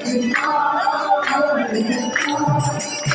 Thank you.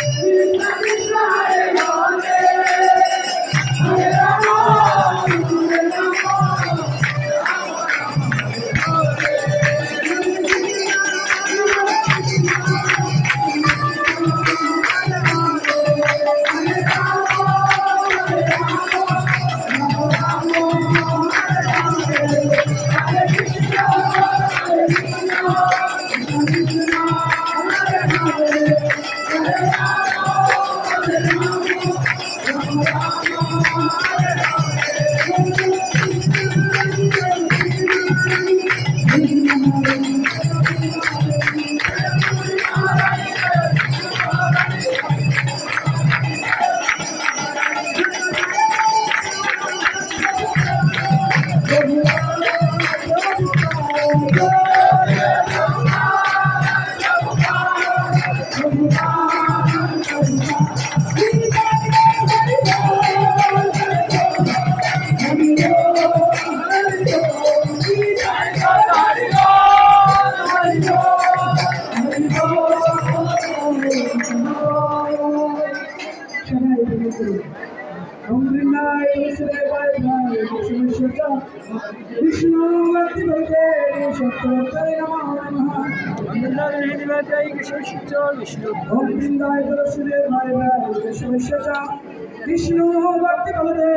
Vishnu ভক্তি বলতে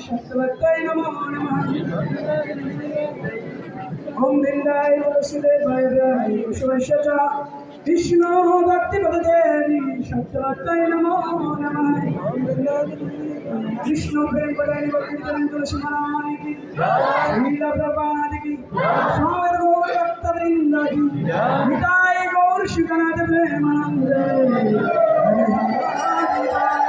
সত্যতায় নমঃ ওম বৃন্দায় তুলসীদেব ভাই ভাই কৃষ্ণ ভক্তি পদ দেবী সত্যতাই নম কৃষ্ণ প্রেম পদানি ভক্তি পদানি তুলসী মারানি কি লীলা প্রপাদি কি সমের গৌর ভক্ত বৃন্দ কি নিতাই গৌর সুখনাথ প্রেমানন্দ। হরে হরে।